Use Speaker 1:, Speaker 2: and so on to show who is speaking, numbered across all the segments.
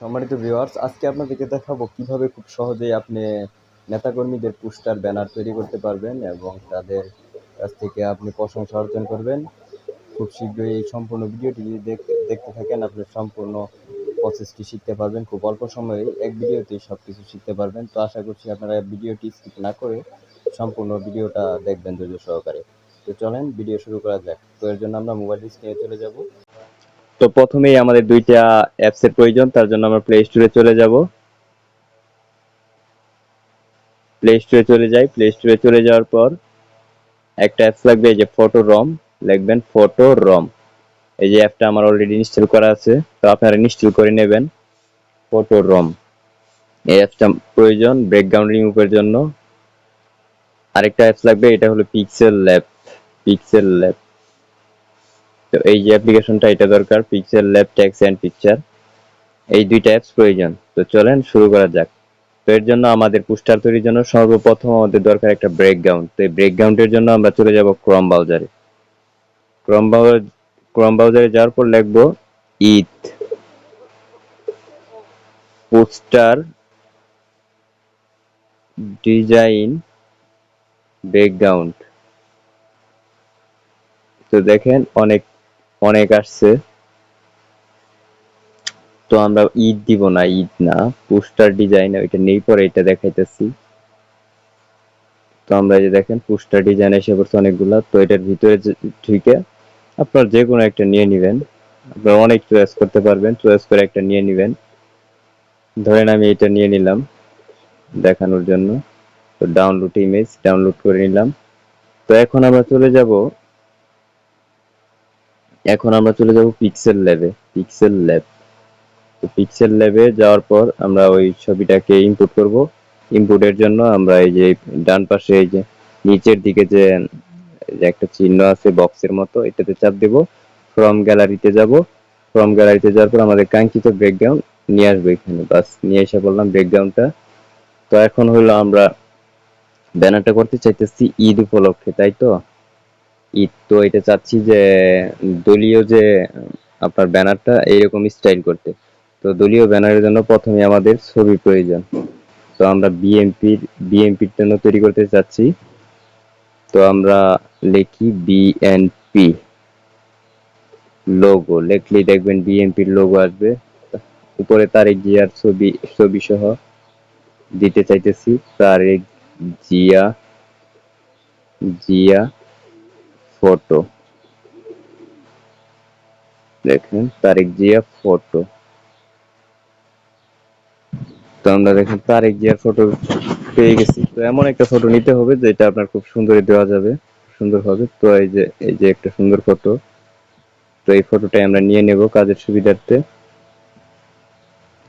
Speaker 1: সম্মানিত ভিউয়ার্স আজকে আপনাদেরকে দেখাবো কীভাবে খুব সহজেই আপনি নেতাকর্মীদের পোস্টার, ব্যানার তৈরি করতে পারবেন এবং তাদের কাছ থেকে আপনি প্রশংসা অর্জন করবেন। খুব শীঘ্রই এই সম্পূর্ণ ভিডিওটি যদি দেখ- দেখতে থাকেন, আপনি সম্পূর্ণ প্রসেসটি শিখতে পারবেন। খুব অল্প সময়ে এক ভিডিওতেই সব কিছু শিখতে পারবেন। তো আশা করছি আপনারা ভিডিওটি স্কিপ না করে সম্পূর্ণ ভিডিওটা দেখবেন ধৈর্য সহকারে। তো চলেন, ভিডিও শুরু করা যাক। তো এর জন্য আমরা মোবাইল স্ক্রিনে চলে যাব। তো প্রথমেই আমাদের দুইটা অ্যাপস এর প্রয়োজন, তার জন্য আমরা প্লে স্টোরে চলে যাব। প্লে স্টোরে চলে যাই। প্লে স্টোরে চলে যাওয়ার পর একটা অ্যাপস লাগবে যে ফটো রম লিখবেন ফটো রম এই যে অ্যাপটা আমার অলরেডি ইনস্টল করা আছে, তো আপনারা ইনস্টল করে নেবেন ফটো রম এই অ্যাপটা প্রয়োজন ব্যাকগ্রাউন্ড রিমুভের জন্য। আরেকটা অ্যাপস লাগবে, এটা হলো পিক্সেল ল্যাব পিক্সেল ল্যাব তো এই যে অ্যাপ্লিকেশনটা এটা দরকার pixel lab text and picture এই দুইটা অ্যাপস প্রয়োজন। তো চলেন শুরু করা যাক। তো এর জন্য আমাদের পোস্টার তৈরির জন্য সর্বপ্রথম আমাদের দরকার একটা ব্রেকগ্রাউন্ড তো এই ব্রেকগ্রাউন্ডের জন্য আমরা চলে যাব ক্রম ব্রাউজারে ক্রম ব্রাউজার ক্রম ব্রাউজারে যাওয়ার পর লিখব ইথ পোস্টার ডিজাইন ব্যাকগ্রাউন্ড তো দেখেন অনেক অনেক আসছে। তো আমরা ঈদ দিব না, ঈদ না। পোস্টার ডিজাইন ওইটা নেই, পরে এটা দেখাইতেছি। তো আমরা যে দেখেন, পোস্টার ডিজাইন এসে পড়ছে অনেকগুলা। তো এটার ভিতরে ঢুকে আপনার যে কোনো একটা নিয়ে নেবেন। আপনার অনেক চয়েস করতে পারবেন চয়েস করে একটা নিয়ে নেবেন। ধরেন আমি এটা নিয়ে নিলাম, দেখানোর জন্য। তো ডাউনলোড ইমেজ ডাউনলোড করে নিলাম। তো এখন আমরা চলে যাব এখন আমরা চলে যাব পিক্সেল ল্যাবে পিক্সেল ল্যাব তো পিক্সেল ল্যাবে যাওয়ার পর আমরা ওই ছবিটাকে ইনপুট করব। ইনপুটের জন্য আমরা এই যে ডান পাশে এই যে নিচের দিকে যে একটা চিহ্ন আছে বক্সের মতো, এটাতে চাপ দেব। ফ্রম গ্যালারিতে যাব। ফ্রম গ্যালারিতে যাওয়ার পর আমাদের কাঙ্ক্ষিত ব্যাকগ্রাউন্ড নিয়ে আসবে এখানে। বাস, নিয়ে এসে বললাম ব্যাকগ্রাউন্ডটা তো এখন হলো আমরা ব্যানারটা করতে চাইতেছি ঈদ উপলক্ষে, তাই তো? ঈদ তো এটা চাচ্ছি যে দলীয় যে, আপনার ব্যানারটা এইরকম স্টাইল করতে। তো দলীয় ব্যানারের জন্য প্রথমে আমাদের ছবি প্রয়োজন। তো আমরা বিএমপির বিএমপির জন্য তৈরি করতে চাচ্ছি। তো আমরা লিখি বিএনপি লোগো লিখলেই দেখবেন বিএনপির লোগো আসবে। উপরে তারিখ জিয়ার ছবি ছবি সহ দিতে চাইতেছি। তারিখ জিয়া জিয়া। ফটো দেখেন, তারিখ জিয়া ফটো তো আমরা দেখেন, তারিখ জিয়ার ফটো পেয়ে গেছি। তো এমন একটা ফটো নিতে হবে যেটা আপনার খুব সুন্দর দেওয়া যাবে, সুন্দর হবে। তো এই যে এই যে একটা সুন্দর ফটো তো এই ফটোটাই আমরা নিয়ে নেব কাজের সুবিধার্থে।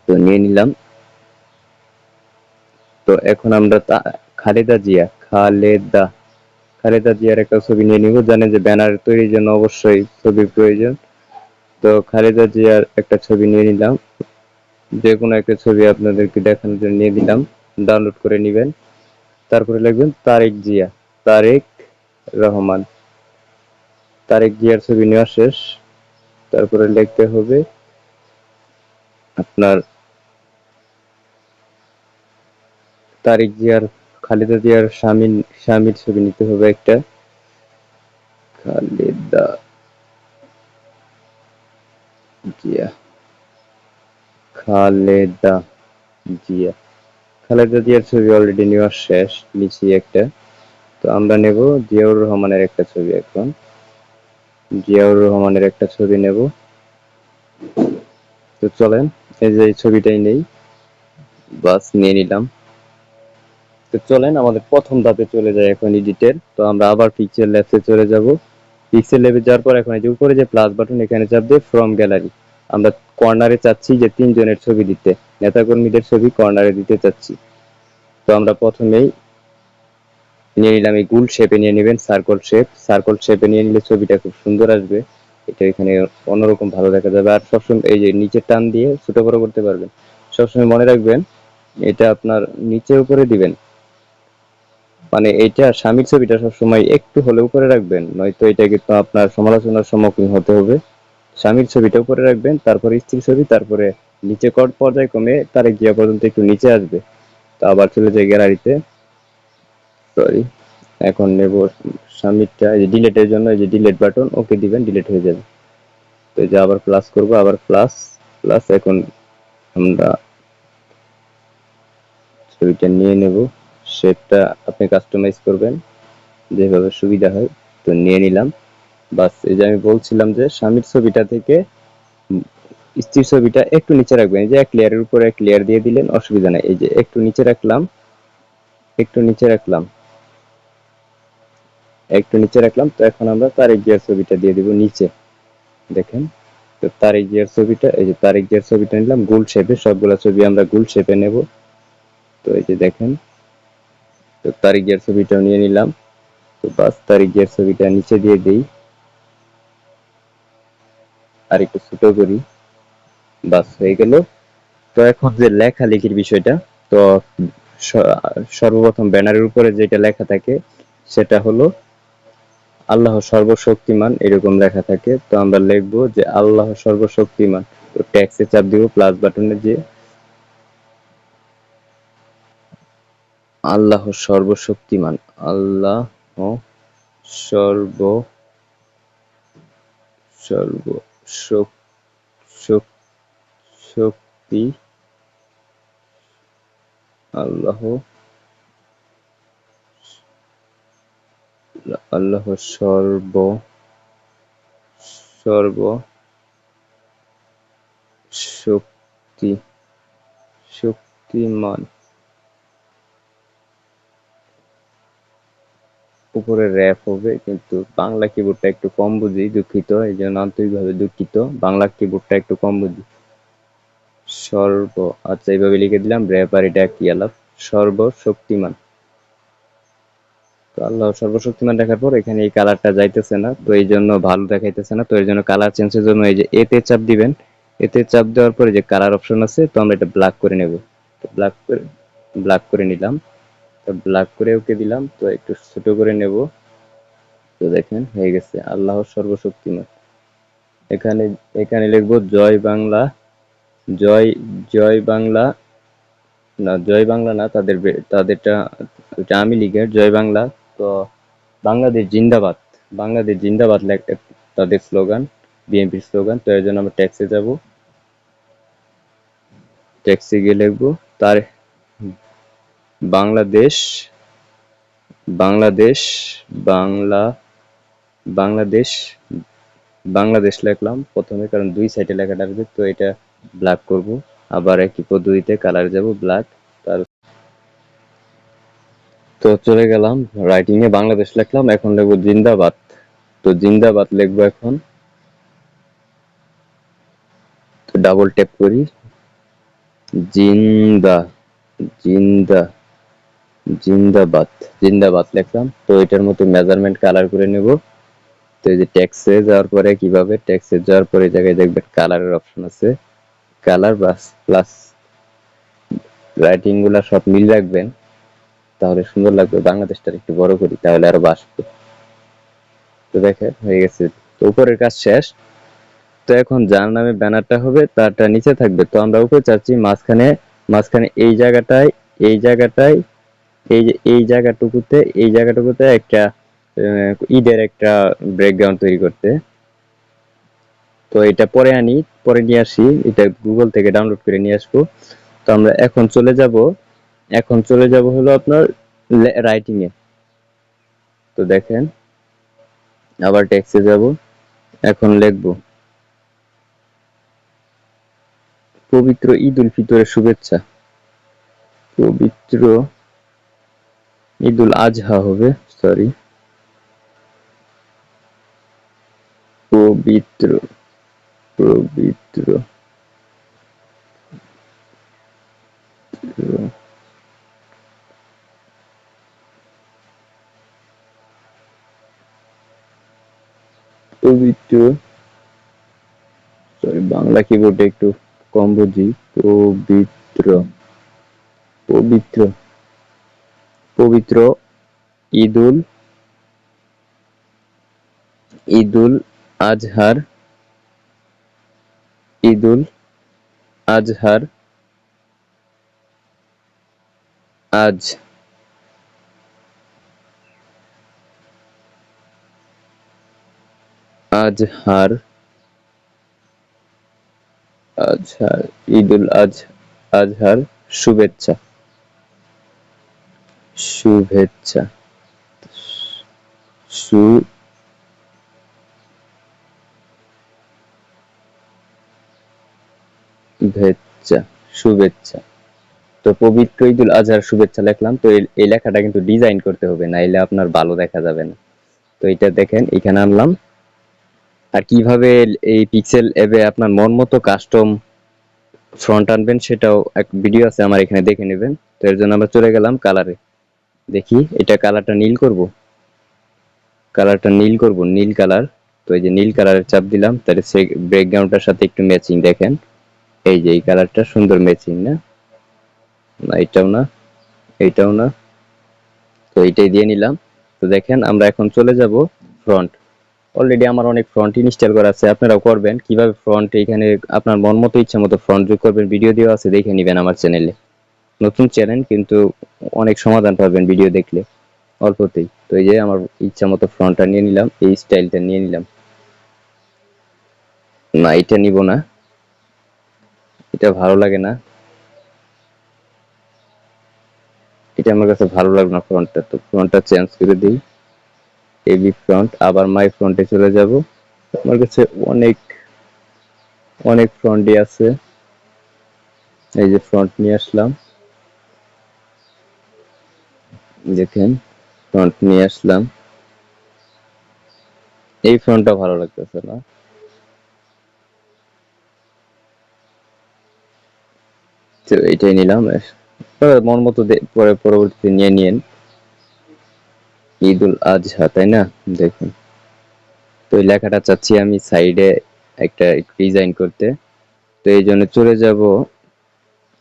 Speaker 1: তো নিয়ে নিলাম। তো এখন আমরা খালেদা জিয়া, খালেদা। খালেদা জিয়ার একটা ছবি নিয়ে নিব। জানেন যে ব্যানার তৈরির জন্য অবশ্যই ছবির প্রয়োজন। তো খালেদা জিয়ার একটা ছবি নিয়ে নিলাম। যে কোনো একটা ছবি আপনাদেরকে দেখানোর জন্য নিয়ে দিলাম ডাউনলোড করে নেবেন। তারপরে লিখবেন, তারেক জিয়া। তারেক রহমান। তারেক জিয়ার ছবি নেওয়া শেষ। তারপরে লিখতে হবে আপনার তারেক জিয়ার খালেদা জিয়ার স্বামী স্বামীর ছবি নিতে হবে একটা। খালেদা জিয়া। খালেদা জিয়া। খালেদা জিয়ার ছবি অলরেডি নেওয়া শেষ নিচে একটা। তো আমরা নেব জিয়াউর রহমানের একটা ছবি এখন। জিয়াউর রহমানের একটা ছবি নেব। তো চলেন, এই যে এই ছবিটাই নেই। বাস, নিয়ে নিলাম। তো চলেন, আমাদের প্রথম ধাপে চলে যায় এখন এডিটের তো আমরা আবার পিক্সেল ল্যাবসে চলে যাব। পিক্সেল ল্যাবে যাওয়ার পর এখন এই যে উপরে যে প্লাস বাটন এখানে চাপ দিয়ে ফ্রম গ্যালারি আমরা কর্নারে চাচ্ছি যে তিনজনের ছবি দিতে। নেতাকর্মীদের ছবি কর্নারে দিতে চাচ্ছি। তো আমরা প্রথমেই নিয়ে নিলাম এই গুল শেপে নিয়ে নেবেন সার্কল শেপ সার্কল শেপে নিয়ে নিলে ছবিটা খুব সুন্দর আসবে। এটা এখানে অন্যরকম ভালো দেখা যাবে। আর সবসময় এই যে নিচে টান দিয়ে ছোট বড় করতে পারবেন। সবসময় মনে রাখবেন, এটা আপনার নিচে উপরে দিবেন। মানে এইটা স্বামীর ছবিটা সবসময় একটু হলে উপরে রাখবেন, নয়তো এটা কিন্তু আপনার সমালোচনার সম্মুখীন হতে হবে। স্বামীর ছবিটা উপরে রাখবেন, তারপরে স্ত্রীর ছবি, তারপরে নিচে কট কর পর্যায়ক্রমে তারিখ জিয়া পর্যন্ত একটু নিচে আসবে। তো আবার চলে যায় গ্যালারিতে। সরি এখন নেব সামিটটা এই যে ডিলেটের জন্য, এই যে ডিলেট বাটন, ওকে দিবেন, ডিলেট হয়ে যাবে। তো এই যে আবার প্লাস করব, আবার প্লাস প্লাস এখন আমরা ছবিটা নিয়ে নেব। শেপটা আপনি কাস্টমাইজ করবেন। যেভাবে সুবিধা হয়, তো নিয়ে নিলাম। বাস, এই যে আমি বলছিলাম যে স্বামীর ছবিটা থেকে স্ত্রীর ছবিটা একটু নিচে রাখবেন। এই যে এক লেয়ারের উপরে এক লেয়ার দিয়ে দিলেন, অসুবিধা নাই। এই যে একটু নিচে রাখলাম, একটু নিচে রাখলাম। একটু নিচে রাখলাম, তো এখন আমরা তারিখ জিয়ার ছবিটা দিয়ে দিব নিচে। দেখেন, তো তারিখ জিয়ার ছবিটা, এই যে তারিখ জিয়ার ছবিটা নিলাম, গোল শেপে সবগুলা ছবি আমরা গোল শেপে নেব। তো এই যে দেখেন তো তারিখ জিয়ার ছবিটাও নিয়ে নিলাম। তো বাস তারিখ জিয়ার ছবিটা নিচে দিয়ে দেই। আর একটু ছোট করি। বাস হয়ে গেল। তো এখন যে লেখালেখির বিষয়টা, তো সর্বপ্রথম ব্যানারের উপরে যেটা লেখা থাকে, সেটা হলো, আল্লাহ সর্বশক্তিমান, এরকম লেখা থাকে। তো আমরা লিখব যে আল্লাহ সর্বশক্তিমান। তো ট্যাক্সে চাপ দিব প্লাস বাটনে যে আল্লাহ সর্বশক্তিমান আল্লাহ সর্ব সর্ব শক- শক- শক্তি আল্লাহ আল্লাহ সর্ব সর্ব শক্তি শক্তিমান। উপরে র্যাপ হবে, কিন্তু বাংলা কিবোর্ডটা একটু কম বুঝি, দুঃখিত, এই জন্য আন্তরিকভাবে দুঃখিত। বাংলা কিবোর্ডটা একটু কম বুঝি। সর্ব আচ্ছা এইভাবে লিখে দিলাম র্যাপ আর এটা কি আলাপ? সর্বশক্তিমান। তো আল্লাহ সর্বশক্তিমান দেখার পর এখানে এই কালারটা যাইতেছে না, তো এই জন্য ভালো দেখাইতেছে না, তো এর জন্য কালার চেঞ্জের জন্য এই যে এতে চাপ দিবেন, এতে চাপ দেওয়ার পরে যে কালার অপশন আছে, তো আমরা এটা ব্ল্যাক করে নেব। ব্ল্যাক করে ব্ল্যাক করে নিলাম। ব্ল্যাক করে ওকে দিলাম, তো একটু ছোট করে নেব। তো দেখেন, হয়ে গেছে আল্লাহ সর্বশক্তিমান। এখানে এখানে লিখব, জয় বাংলা, জয় জয় বাংলা, না, জয় বাংলা না, তাদের তাদেরটা ওটা আমি লিখে, জয় বাংলা, তো বাংলাদেশ জিন্দাবাদ বাংলাদেশ জিন্দাবাদ তাদের স্লোগান বিএনপির স্লোগান, তো এর জন্য আমরা ট্যাক্সে যাব। ট্যাক্সে গিয়ে লিখব, তার বাংলাদেশ বাংলাদেশ, বাংলা, বাংলাদেশ বাংলাদেশ লিখলাম প্রথমে, কারণ দুই সাইডে লেখাটা আসবে, তো এটা ব্ল্যাক করব। আবার একই পদ্ধতিতে কালার যাব ব্ল্যাক তার তো চলে গেলাম রাইটিং এ বাংলাদেশ লিখলাম, এখন লিখব জিন্দাবাদ। তো জিন্দাবাদ লিখব এখন। ডাবল ট্যাপ করি। জিন্দা জিন্দা। জিন্দাবাদ জিন্দাবাদ লিখলাম। তো এটার মতো মেজারমেন্ট কালার করে নেব। তো এই যে ট্যাক্সে যাওয়ার পরে কীভাবে? ট্যাক্সে যাওয়ার পরে এই জায়গায় দেখবেন কালারের অপশন আছে। কালার বাস প্লাস রাইটিংগুলা সব মিল রাখবেন। তাহলে সুন্দর লাগবে। বাংলাদেশটা একটু বড় করি, তাহলে আরও বাসবে তো দেখেন, হয়ে গেছে। তো উপরের কাজ শেষ। তো এখন যার নামে ব্যানারটা হবে, তারটা নিচে থাকবে। তো আমরা উপরে চাচ্ছি মাঝখানে মাঝখানে এই জায়গাটায় এই জায়গাটায় এই এই জায়গাটুকুতে এই জায়গাটুকুতে একটা ঈদের একটা ব্যাকগ্রাউন্ড তৈরি করতে। তো এটা পরে আনি, পরে নিয়ে আসি, এটা গুগল থেকে ডাউনলোড করে নিয়ে আসব। তো আমরা এখন চলে যাব, এখন চলে যাব হলো আপনার রাইটিং এ তো দেখেন, আবার টেক্সটে যাব, এখন লিখব। পবিত্র ঈদ উল ফিতরের শুভেচ্ছা। পবিত্র ঈদ উল আজহা হবে সরি পবিত্র পবিত্র পবিত্র। সরি বাংলা কিবোর্ডে একটু কম বুঝি। পবিত্র পবিত্র। পবিত্র ঈদুল ঈদুল আজহার ঈদুল আজহার আজ। আজহার আজহার ঈদুল আজ আজহার শুভেচ্ছা। শুভেচ্ছা। সু ভেচ্ছা, শুভেচ্ছা। তো পবিত্র ঈদুল আজহার শুভেচ্ছা লিখলাম, তো এই- লেখাটা কিন্তু ডিজাইন করতে হবে, নাইলে আপনার ভালো দেখা যাবে না। তো এটা দেখেন, এখানে আনলাম। আর কীভাবে এই পিক্সেল অ্যাপে আপনার মন মতো কাস্টম ফ্রন্ট আনবেন সেটাও এক ভিডিও আছে, আমার এখানে দেখে নেবেন। তো এর জন্য আমরা চলে গেলাম কালারে দেখি, এটা কালারটা নীল করব? কালারটা নীল করব, নীল কালার তো এই যে নীল কালারের চাপ দিলাম, তাহলে সে ব্যাকগ্রাউন্ডটার সাথে একটু ম্যাচিং দেখেন। এই যে এই কালারটা সুন্দর ম্যাচিং না? না, এটাও না এইটাও না। তো এইটাই দিয়ে নিলাম। তো দেখেন, আমরা এখন চলে যাব ফ্রন্ট অলরেডি আমার অনেক ফ্রন্ট ইনস্টল করা আছে, আপনারাও করবেন। কীভাবে ফ্রন্ট এখানে আপনার মন মতো ইচ্ছা মতো ফ্রন্ট যোগ করবেন ভিডিও দেওয়া আছে, দেখে নেবেন আমার চ্যানেলে নতুন চ্যানেল কিন্তু অনেক সমাধান পাবেন ভিডিও দেখলে, অল্পতেই। তো এই যে আমার ইচ্ছা মতো ফ্রন্টটা নিয়ে নিলাম, এই স্টাইলটা নিয়ে নিলাম। না, এটা নিব না। এটা ভালো লাগে না। এটা আমার কাছে ভালো লাগল না ফ্রন্টটা তো ফ্রন্টটা চেঞ্জ করে দিই। এবি ফ্রন্ট আবার মাই ফ্রন্টে চলে যাব। আমার কাছে অনেক অনেক ফ্রন্টই আছে। এই যে ফ্রন্ট নিয়ে আসলাম। দেখেন ফ্রন্ট নিয়ে আসলাম। এই ফ্রন্টটা ভালো লাগতেছে না। তো এটাই নিলাম। মন মতো পরে পরবর্তীতে নিয়ে নিয়েন। ঈদুল আজহা, তাই না? দেখুন। তো এই লেখাটা চাচ্ছি আমি সাইডে একটা ডিজাইন করতে। তো এই জন্য চলে যাব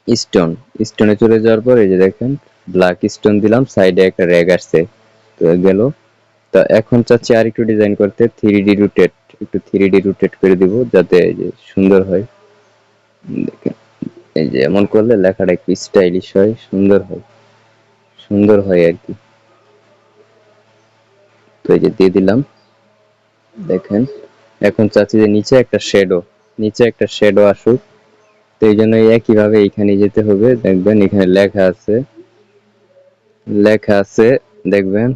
Speaker 1: স্টোন স্টোনে চলে যাওয়ার পর এই যে দেখেন ব্ল্যাক স্টোন দিলাম সাইডে একটা র্যাগ আসছে, তো গেল। তো এখন চাচ্ছি আর একটু ডিজাইন করতে থ্রি ডি রুটেট একটু থ্রি ডি রুটেট করে দিব, যাতে সুন্দর হয়। দেখেন, এই যে এমন করলে লেখাটা একটু স্টাইলিশ হয়, সুন্দর হয় সুন্দর হয় আর কি। তো এই যে দিয়ে দিলাম, দেখেন, এখন চাচ্ছি যে নিচে একটা শ্যাডো নিচে একটা শ্যাডো আসুক। তো এই জন্য একইভাবে এখানে যেতে হবে, দেখবেন এখানে লেখা আছে লেখা আছে, দেখবেন।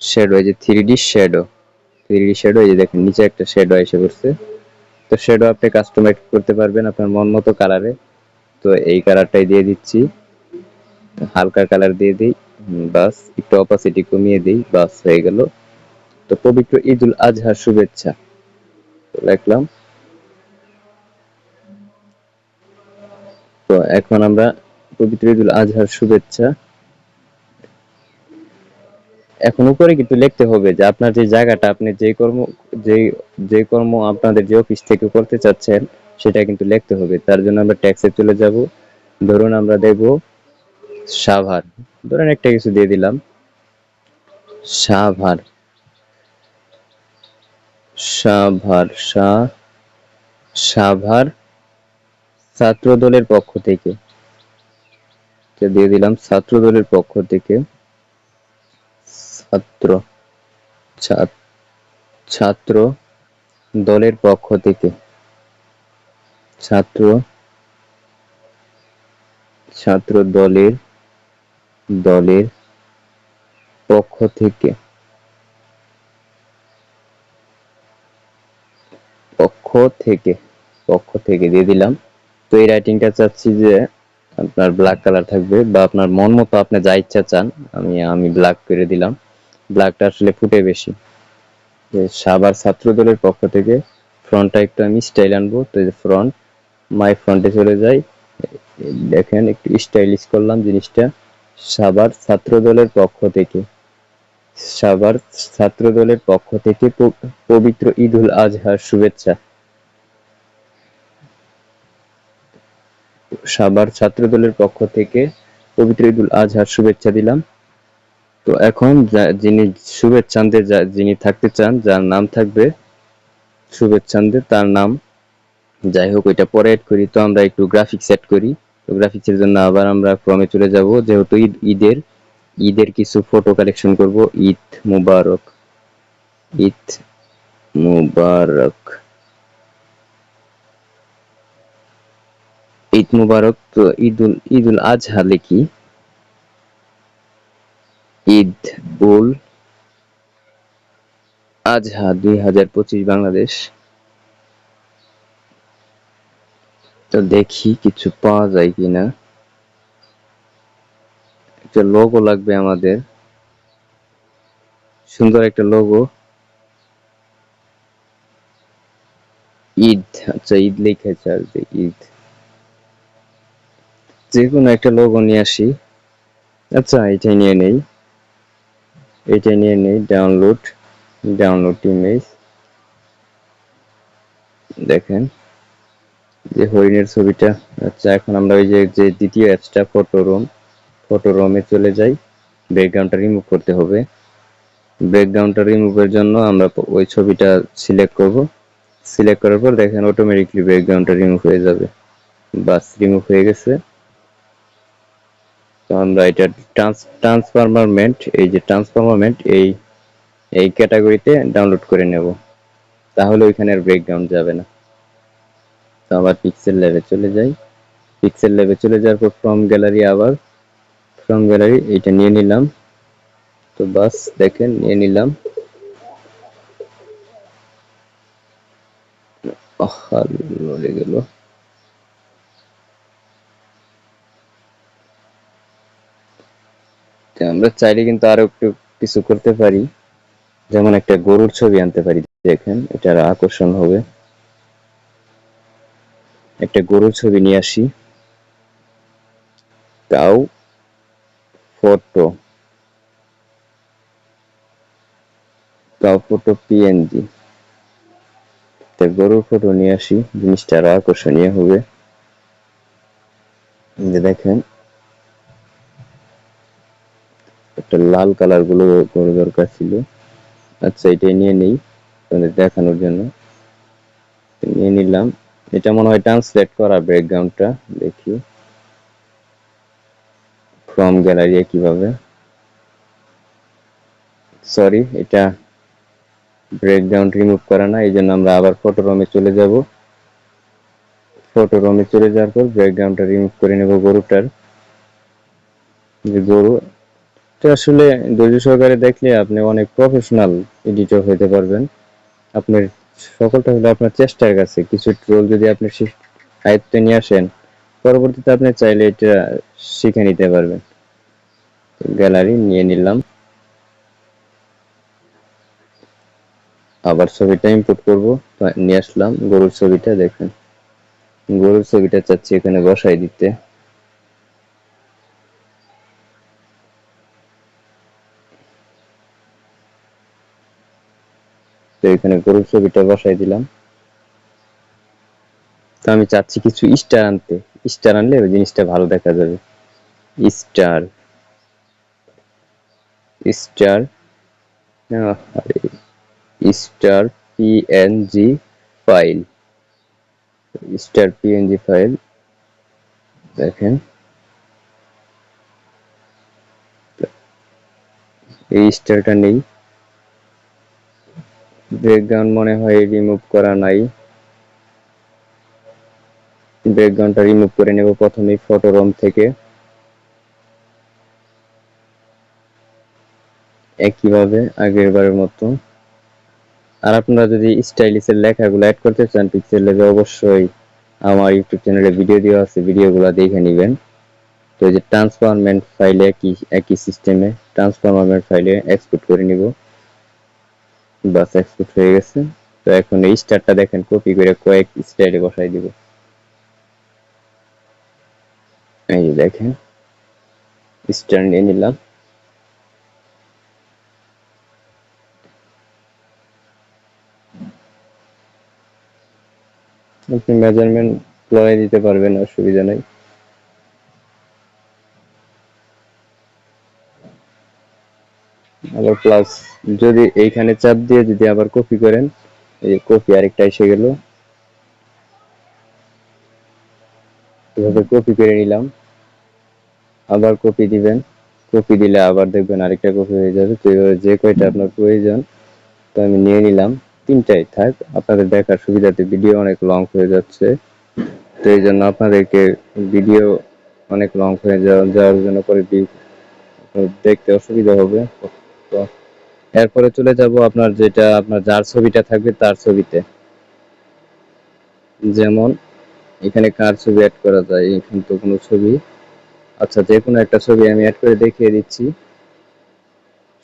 Speaker 1: শেডো এই যে three D shadow three D shadow এই যে দেখেন, নিচে একটা শেডো এসে পড়ছে। তো শেডো আপনি কাস্টমাইজ করতে পারবেন আপনার মন মতো কালারে তো এই কালারটাই দিয়ে দিচ্ছি। হালকা কালার দিয়ে দিই বাস। একটু অপাসিটি কমিয়ে দিই, বাস, হয়ে গেল। তো পবিত্র ঈদুল আজহার শুভেচ্ছা। তো লিখলাম তো এখন আমরা পবিত্র ঈদুল আজহার শুভেচ্ছা। এখন উপরে কিন্তু লিখতে হবে যে আপনার যে জায়গাটা আপনি যে কর্ম, যে যে কর্ম আপনাদের যে অফিস থেকে করতে চাচ্ছেন, সেটা কিন্তু লিখতে হবে। তার জন্য আমরা ট্যাক্সে চলে যাব। ধরুন আমরা দেব সাভার। ধরেন একটা কিছু দিয়ে দিলাম। সাভার। সাভার, সা, সাভার ছাত্র দলের পক্ষ থেকে। তো দিয়ে দিলাম? ছাত্র দলের পক্ষ থেকে ছাত্র ছাত- ছাত্র দলের পক্ষ থেকে ছাত্র ছাত্র দলের দলের পক্ষ থেকে পক্ষ থেকে পক্ষ থেকে দিয়ে দিলাম। তো এই রাইটিংটা চাচ্ছি যে আপনার ব্ল্যাক কালার থাকবে বা আপনার মন মতো আপনি যা ইচ্ছা চান, আমি আমি ব্ল্যাক করে দিলাম। ব্ল্যাকটা আসলে ফুটে বেশি। সাবার ছাত্র দলের পক্ষ থেকে ফ্রন্টটা একটু আমি স্টাইল আনব। তো ফ্রন্ট মাই ফ্রন্টে চলে যাই। দেখেন, একটু স্টাইলিশ করলাম জিনিসটা। সাবার ছাত্র দলের পক্ষ থেকে। সাবার ছাত্র দলের পক্ষ থেকে পবিত্র ঈদুল আজহার শুভেচ্ছা। সাবার ছাত্র দলের পক্ষ থেকে পবিত্র ঈদুল আজহার শুভেচ্ছা দিলাম। তো এখন যিনি শুভেচ্ছান্দে যিনি থাকতে চান, যার নাম থাকবে শুভেচ্ছান্দে তার নাম যাই হোক, ওইটা পরে এড করি। তো আমরা একটু গ্রাফিক্স সেট করি। তো গ্রাফিক্সের জন্য আবার আমরা ক্রমে চলে যাব। যেহেতু ঈদ, ঈদের ঈদের কিছু ফটো কালেকশন করব। ঈদ মুবারক। ঈদ মুবারক। ঈদ মুবারক তো ঈদুল ঈদুল আজহা লিখি। ঈদ উল আজহা দুই হাজার পঁচিশ বাংলাদেশ। তো দেখি কিছু পাওয়া যায় কিনা। একটা লোগো লাগবে আমাদের। সুন্দর একটা লোগো ঈদ আচ্ছা ঈদ লিখেছে আর কি, ঈদ। যে কোনো একটা লোগো নিয়ে আসি। আচ্ছা এটাই নিয়ে নেই। এটা নিয়ে নেই ডাউনলোড ডাউনলোড ইমেজ দেখেন, যে হরিণের ছবিটা। আচ্ছা এখন আমরা ওই যে যে দ্বিতীয় অ্যাপসটা ফটো রুম ফটো রুমে চলে যাই। ব্যাকগ্রাউন্ডটা রিমুভ করতে হবে। ব্যাকগ্রাউন্ডটা রিমুভের জন্য আমরা ওই ছবিটা সিলেক্ট করব। সিলেক্ট করার পর দেখেন অটোমেটিকলি ব্যাকগ্রাউন্ডটা রিমুভ হয়ে যাবে। বাস রিমুভ হয়ে গেছে। তো আমরা এটা ট্রান্স ট্রান্সফরমারমেন্ট এই যে ট্রান্সফরমারমেন্ট এই এই ক্যাটাগরিতে ডাউনলোড করে নেব। তাহলে ওইখানে আর ব্রেকডাউন যাবে না। তো আবার পিক্সেল ল্যাবে চলে যাই। পিক্সেল ল্যাবে চলে যাওয়ার পর ফ্রম গ্যালারি আবার ফ্রম গ্যালারি এইটা নিয়ে নিলাম। তো বাস দেখেন, নিয়ে নিলাম। লড়ে গেল। তো আমরা চাইলে কিন্তু আরও একটু কিছু করতে পারি। যেমন একটা গরুর ছবি আনতে পারি, দেখেন এটা আরও আকর্ষণ হবে। একটা গরুর ছবি নিয়ে আসি। তাও ফটো। তাও ফটো পিএনজি তা গরুর ফটো নিয়ে আসি, জিনিসটা আরও আকর্ষণীয় হবে। দেখেন একটা লাল কালারগুলো গরু দরকার ছিল। আচ্ছা এটাই নিয়ে নেই, তোমাদের দেখানোর জন্য। নিয়ে নিলাম। এটা মনে হয় ট্রান্সলেট করা ব্যাকগ্রাউন্ডটা দেখি। ফ্রম গ্যালারি কীভাবে? সরি এটা ব্যাকগ্রাউন্ড রিমুভ করা না, এই জন্য আমরা আবার ফটো রমে চলে যাব। ফটো রমে চলে যাওয়ার পর ব্যাকগ্রাউন্ডটা রিমুভ করে নেব গরুটার। যে গরু এটা আসলে ধৈর্য সহকারে দেখলে আপনি অনেক প্রফেশনাল এডিটর হতে পারবেন। আপনার সকলটা হলো আপনার চেষ্টার কাছে। কিছু ট্রোল যদি আপনি আয়ত্তে নিয়ে আসেন, পরবর্তীতে আপনি চাইলে এটা শিখে নিতে পারবেন। গ্যালারি নিয়ে নিলাম। আবার ছবিটা ইম্পোর্ট করব। নিয়ে আসলাম। গরুর ছবিটা দেখেন। গরুর ছবিটা চাচ্ছি এখানে বসাই দিতে। এখানে গরুর ছবিটা বসাই দিলাম। তো আমি চাচ্ছি কিছু স্টার আনতে। স্টার আনলে ওই জিনিসটা ভালো দেখা যাবে। Star. Star. Star PNG file. Star PNG file. দেখেন। এই স্টারটা নেই। ব্যাকগ্রাউন্ড মনে হয় রিমুভ করা নাই। ব্যাকগ্রাউন্ডটা রিমুভ করে নেব প্রথমে ফটো রম থেকে। একইভাবে আগের বারের মতো। আর আপনারা যদি স্টাইলিশের লেখাগুলো অ্যাড করতে চান পিক্সেল লেভে অবশ্যই আমার ইউটিউব চ্যানেলে ভিডিও দেওয়া আছে ভিডিওগুলো দেখে নেবেন। তো এই যে ট্রান্সফরমেন্ট ফাইলে একই একই সিস্টেমে ট্রান্সফরমেন্ট ফাইলে এক্সপোর্ট করে নিব। বাস এক্সপোর্ট হয়ে গেছে। তো এখন এই স্টারটা দেখেন কপি করে কয়েক স্টাইলে বসাই দিব। এই যে দেখেন স্টার নিয়ে নিলাম। আপনি মেজারমেন্ট লগাই দিতে পারবেন, অসুবিধা নাই। আবার প্লাস যদি এইখানে চাপ দিয়ে যদি আবার কপি করেন, এই কপি আরেকটা এসে গেল। এভাবে কপি করে নিলাম। আবার কপি দিবেন। কপি দিলে আবার দেখবেন আরেকটা কপি হয়ে যাবে। তো এভাবে যে কয়টা আপনার প্রয়োজন, তো আমি নিয়ে নিলাম। তিনটাই থাক, আপনাদের দেখার সুবিধাতে ভিডিও অনেক লং হয়ে যাচ্ছে। তো এই জন্য আপনাদেরকে ভিডিও অনেক লং হয়ে যাওয়া যাওয়ার জন্য করে দেখতে অসুবিধা হবে। তো এরপরে চলে যাব আপনার যেটা আপনার যার ছবিটা থাকবে তার ছবিতে। যেমন এখানে কার ছবি অ্যাড করা যায়? এখানে তো কোনো ছবি। আচ্ছা যে কোনো একটা ছবি আমি অ্যাড করে দেখিয়ে দিচ্ছি।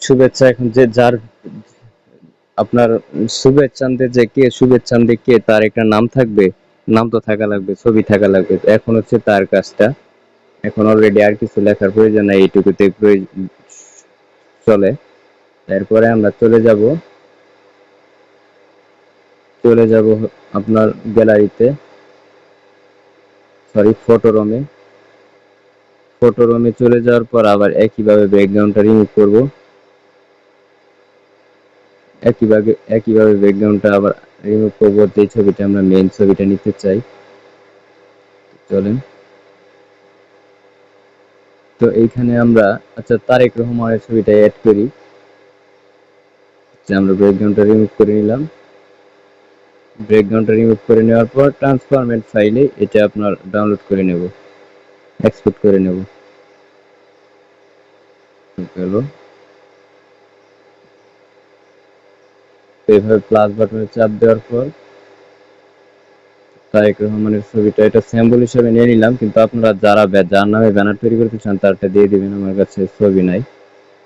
Speaker 1: শুভেচ্ছা, এখন যে যার আপনার শুভেচ্ছান্তে যে কে, শুভেচ্ছান্তে কে, তার একটা নাম থাকবে। নাম তো থাকা লাগবে, ছবি থাকা লাগবে। এখন হচ্ছে তার কাজটা। এখন অলরেডি আর কিছু লেখার প্রয়োজন নাই, এইটুকুতে চলে। তারপরে আমরা চলে যাব চলে যাব আপনার গ্যালারিতে sorry photo room photo room চলে যাওয়ার পর আবার একইভাবে ব্যাকগ্রাউন্ডটা রিমুভ করব। একইভাবে একইভাবে ব্যাকগ্রাউন্ডটা আবার রিমুভ করব, যে ছবিটা আমরা মেইন ছবিটা নিতে চাই। চলেন। তো এইখানে আমরা আচ্ছা তারেক রহমানের ছবিটা অ্যাড করি। যে আমরা ব্যাকগ্রাউন্ডটা রিমুভ করে নিলাম। ব্যাকগ্রাউন্ডটা রিমুভ করে নেওয়ার পর ট্রান্সফরমেন্ট ফাইলে এটা আপনার ডাউনলোড করে নেব এক্সপোর্ট করে নেব। গেল এইভাবে প্লাস বাটনে চাপ দেওয়ার পর তারেক রহমানের ছবিটা এটা স্যাম্পল হিসেবে নিয়ে নিলাম, কিন্তু আপনারা যারা যার নামে ব্যানার তৈরি করতে চান তারটা দিয়ে দিবেন, আমার কাছে ছবি নাই।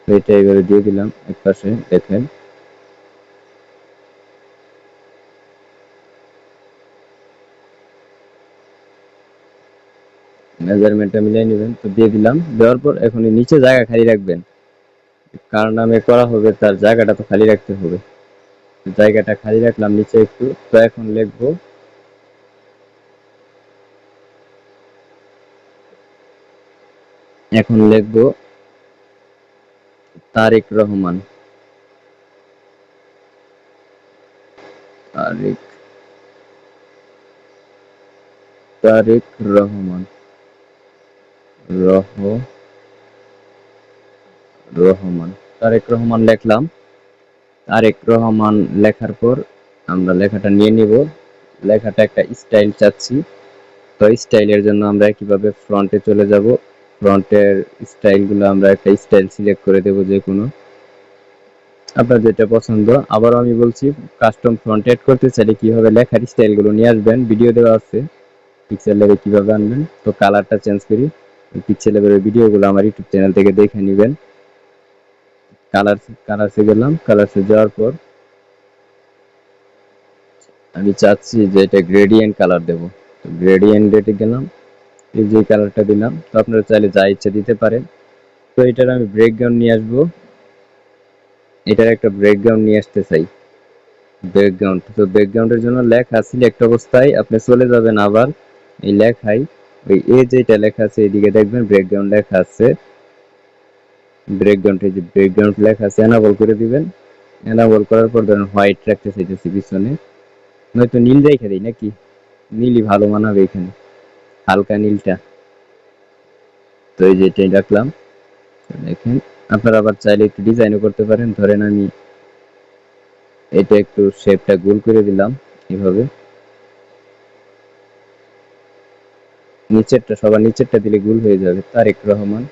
Speaker 1: তো এটা এইভাবে দিয়ে দিলাম এক পাশে দেখেন। মেজারমেন্টটা মিলিয়ে নেবেন। তো দিয়ে দিলাম। দেওয়ার পর এখন নিচে জায়গা খালি রাখবেন। কার নামে করা হবে তার জায়গাটা তো খালি রাখতে হবে। জায়গাটা খালি রাখলাম নিচে একটু। তো এখন লিখব এখন লিখব তারেক রহমান। তারেক তারেক রহমান। রহ রহমান। তারেক রহমান লিখলাম। তারেক রহমান লেখার পর আমরা লেখাটা নিয়ে নিব। লেখাটা একটা স্টাইল চাচ্ছি। তো স্টাইলের জন্য আমরা কীভাবে ফ্রন্টে চলে যাব? ফ্রন্টের স্টাইলগুলো আমরা একটা স্টাইল সিলেক্ট করে দেব যে কোনো। আপনার যেটা পছন্দ। আবার আমি বলছি কাস্টম ফ্রন্ট এড করতে চাইলে কীভাবে লেখার স্টাইলগুলো নিয়ে আসবেন? ভিডিও দেওয়া আছে। পিক্সেল লেভে কীভাবে আনবেন? তো কালারটা চেঞ্জ করি। পিক্সেল লেভেলের ভিডিওগুলো আমার ইউটিউব চ্যানেল থেকে দেখে নেবেন। কালার কালারসে গেলাম কালারসে যাওয়ার পর আমি চাচ্ছি যে এটা গ্রেডিয়েন্ট কালার দেব। তো গ্রেডিয়েন্ট রেটে গেলাম, এই যে কালারটা দিলাম, তো আপনারা চাইলে যা ইচ্ছা দিতে পারেন। তো এটার আমি ব্রেকগ্রাউন্ড নিয়ে আসব। এটার একটা ব্রেকগ্রাউন্ড নিয়ে আসতে চাই। ব্যাকগ্রাউন্ড তো ব্যাকগ্রাউন্ডের জন্য লেখা সিলেক্ট অবস্থায় আপনি চলে যাবেন আবার। এই লেখাই ওই এ যেটা লেখা আছে, এদিকে দেখবেন ব্যাকগ্রাউন্ড লেখা আছে। ব্যাকগ্রাউন্ড এই যে ব্যাকগ্রাউন্ড লেখা আছে এনাবল করে দিবেন। এনাবল করার পর ধরেন হোয়াইট রাখতে চাইতেছি পিছনে। নয়তো নীল রেখে দিই নাকি? নীলই ভালো মানাবে এখানে। হালকা নীলটা। তো এই যে এটাই রাখলাম। দেখেন, আপনারা আবার চাইলে একটু ডিজাইনও করতে পারেন। ধরেন আমি এটা একটু শেপটা গোল করে দিলাম, এভাবে। নিচেরটা, সবার নিচেরটা দিলে গোল হয়ে যাবে, তারেক রহমান।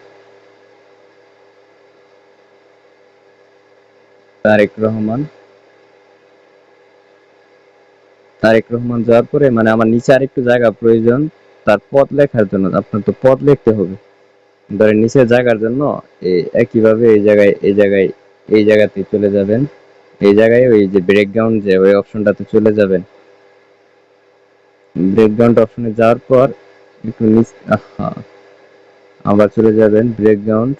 Speaker 1: তারেক রহমান। তারেক রহমান যাওয়ার পরে মানে আমার নিচে আরেকটু জায়গা প্রয়োজন, তার পদ লেখার জন্য, আপনার তো পদ লিখতে হবে। ধরেন নিচে জায়গার জন্য একইভাবে এই জায়গায় এই জায়গায়, এই জায়গাতে চলে যাবেন। এই জায়গায় ওই যে ব্রেকগ্রাউন্ড যে ওই অপশনটাতে চলে যাবেন। ব্রেকগ্রাউন্ড অপশনে যাওয়ার পর আবার চলে যাবেন ব্রেকগ্রাউন্ড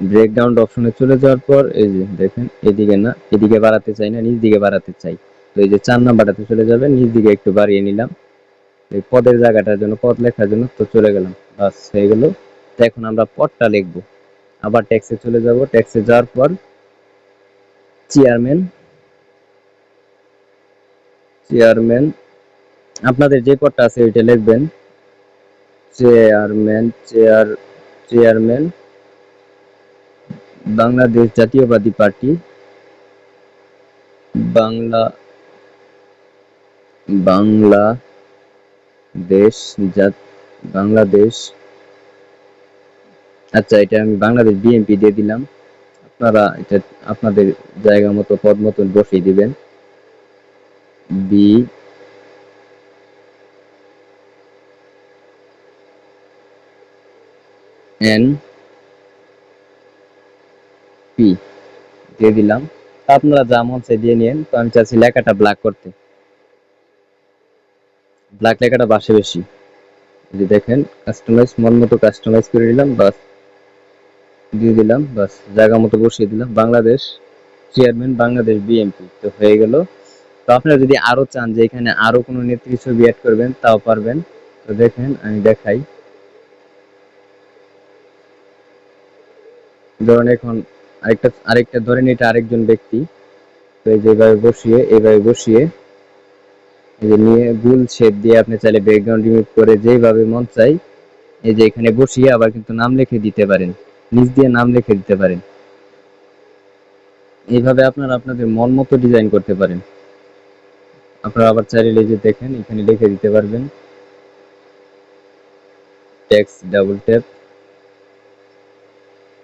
Speaker 1: ব্রেকগ্রাউন্ড অপশনে চলে যাওয়ার পর, এই যে দেখেন, এদিকে না, এদিকে বাড়াতে চাই না, নিচ দিকে বাড়াতে চাই। তো এই যে চার নাম্বারটাতে চলে নিচ দিকে একটু বাড়িয়ে নিলাম। এই পদের জায়গাটার জন্য, পদ লেখার জন্য তো চলে গেলাম। বাস, হয়ে গেল। তো এখন আমরা পদটা লিখব। আবার ট্যাক্সে চলে যাব। ট্যাক্সে যাওয়ার পর চেয়ারম্যান চেয়ারম্যান আপনাদের যে পদটা আছে ওইটা লিখবেন। চেয়ারম্যান চেয়ার চেয়ারম্যান বাংলাদেশ জাতীয়বাদী পার্টি, বাংলা বাংলা দেশ বাংলাদেশ। আচ্ছা এটা আমি বাংলাদেশ বিএনপি দিয়ে দিলাম। আপনারা এটা আপনাদের জায়গা মতো, পদ মতন বসিয়ে দিবেন। বি এন পি দিয়ে দিলাম। আপনারা যা মন চাই দিয়ে নিন তো আমি চাচ্ছি লেখাটা ব্ল্যাক করতে। ব্ল্যাক লেখাটা বাসে বেশি। এই যে দেখেন কাস্টমাইজ মন মতো কাস্টমাইজ করে দিলাম বাস। দিয়ে দিলাম, বাস। জায়গা মতো বসিয়ে দিলাম। বাংলাদেশ চেয়ারম্যান বাংলাদেশ বিএমপি তো হয়ে গেল। তো আপনারা যদি আরও চান যে এখানে আরও কোনো নেত্রী ছবি অ্যাড করবেন, তাও পারবেন। তো দেখেন, আমি দেখাই। ধরেন এখন আরেকটা আরেকটা ধরেন এটা আরেকজন ব্যক্তি। তো এই যেভাবে বসিয়ে এইভাবে বসিয়ে এই যে নিয়ে গুল শেপ দিয়ে আপনি চাইলে ব্যাকগ্রাউন্ড রিমুভ করে যেইভাবে মন চাই, এই যে এখানে বসিয়ে আবার কিন্তু নাম লিখে দিতে পারেন। নিচ দিয়ে নাম লিখে দিতে পারেন। এইভাবে আপনারা আপনাদের মন মতো ডিজাইন করতে পারেন। আপনারা আবার চাইলে যে দেখেন, এখানে লিখে দিতে পারবেন। টেক্সট ডাবল ট্যাপ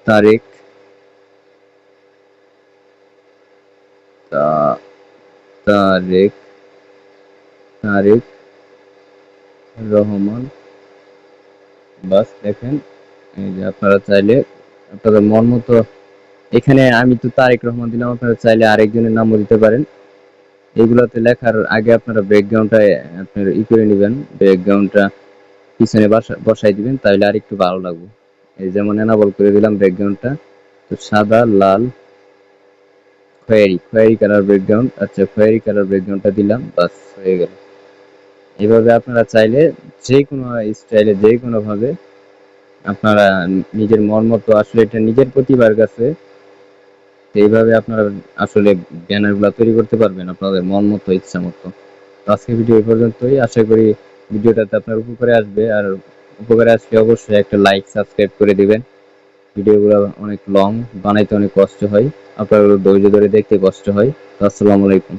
Speaker 1: তারিখ। তা- তারেক তারেক রহমান। বাস, দেখেন, এই যে আপনারা চাইলে, আপনাদের মন মতো, এখানে আমি তো তারেক রহমান দিলাম, আপনারা চাইলে আরেকজনের নামও দিতে পারেন। এইগুলোতে লেখার আগে আপনারা ব্যাকগ্রাউন্ডটা আপনার ই করে নেবেন ব্যাকগ্রাউন্ডটা পিছনে বসা- বসাই দিবেন, তাহলে আর একটু ভালো লাগবে। এই যেমন এনাবল করে দিলাম ব্যাকগ্রাউন্ডটা তো সাদা, লাল, খয়েরি খয়েরি কালার ব্যাকগ্রাউন্ড আচ্ছা খয়েরি কালার ব্যাকগ্রাউন্ডটা দিলাম, বাস, হয়ে গেল। এইভাবে আপনারা চাইলে যে কোনো স্টাইলে যে কোনো ভাবে আপনারা নিজের মন মতো আসলে এটা নিজের প্রতিভার কাছে এইভাবে আপনারা আসলে ব্যানারগুলা তৈরি করতে পারবেন আপনাদের মন মতো, ইচ্ছা মতো। আজকে ভিডিও এই পর্যন্তই। আশা করি ভিডিওটাতে আপনার উপকারে আসবে। আর উপকারে আসলে অবশ্যই একটা লাইক সাবস্ক্রাইব করে দিবেন। ভিডিওগুলো অনেক লং বানাইতে অনেক কষ্ট হয়। আপনার ধৈর্য ধরে দেখতে কষ্ট হয়। আসসালামু আলাইকুম।